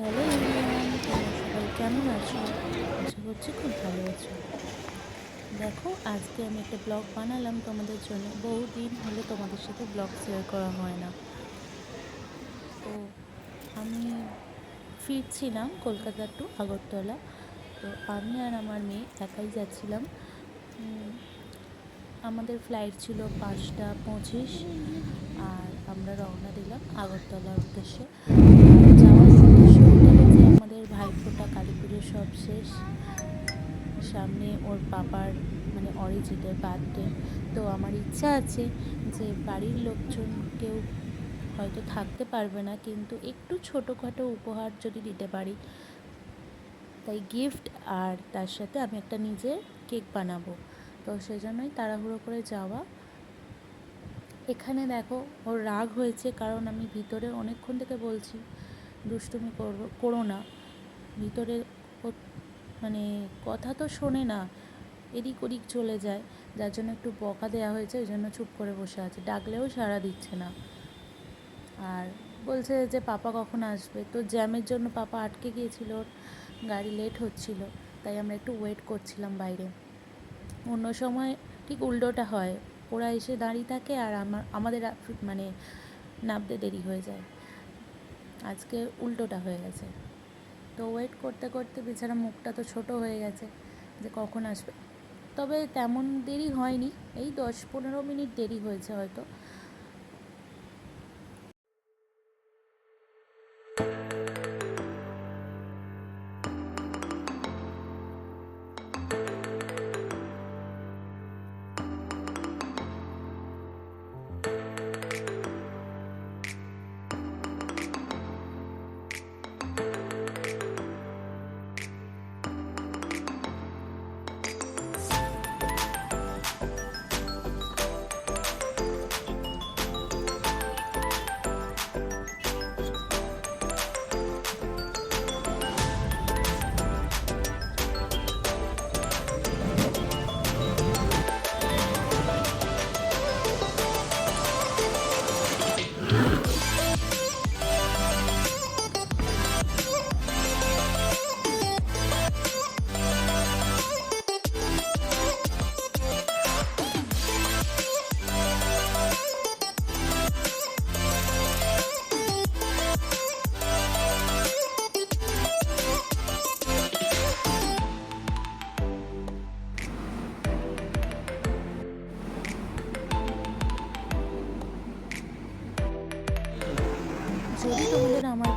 Hello সবাই কেমন আছো? আশা করছি খুব ভালো আছো। দেখো, আজকে আমি একটা ব্লগ বানালাম তোমাদের জন্য। বহুদিন হলে তোমাদের সাথে ব্লগ শেয়ার করা হয় না। তো আমি ফিরছিলাম কলকাতা টু আগরতলা। তো আমি আর আমার মেয়ে একাই যাচ্ছিলাম। আমাদের ফ্লাইট ছিল পাঁচটা পঁচিশ। আর আমরা রওনা দিলাম আগরতলার উদ্দেশ্যে। পাপার মানে অরিজিতের বার্থডে। তো আমার ইচ্ছা আছে যে বাড়ির লোকজন কেউ হয়তো থাকতে পারবে না, কিন্তু একটু ছোটোখাটো উপহার যদি দিতে পারি, তাই গিফট আর তার সাথে আমি একটা নিজে কেক বানাবো। তো সেজন্যই তাড়াহুড়ো করে যাওয়া। এখানে দেখো, ওর রাগ হয়েছে কারণ আমি ভিতরে অনেকক্ষণ থেকে বলছি, দুষ্টুমি করব, করো না। ভিতরে মানে কথা তো শোনে না এদিক ওদিক চলে যায়। যার জন্য একটু বকা দেওয়া হয়েছে, ওই জন্য চুপ করে বসে আছে। ডাকলেও সাড়া দিচ্ছে না। আর বলছে যে, পাপা কখন আসবে? তো জ্যামের জন্য পাপা আটকে গিয়েছিল। গাড়ি লেট হচ্ছিল। তাই আমরা একটু ওয়েট করছিলাম বাইরে। অন্য সময় ঠিক উল্টোটা হয়। ওরা এসে দাঁড়িয়ে থাকে আর আমার, আমাদের মানে নামতে দেরি হয়ে যায়। আজকে উল্টোটা হয়ে গেছে। তো ওয়েট করতে করতে বেচারা মুখটা তো ছোট হয়ে গেছে যে, কখন আসবে? তবে তেমন দেরি হয়নি। এই দশ পনেরো মিনিট দেরি হয়েছে হয়তো। যদি তোমাদের আমার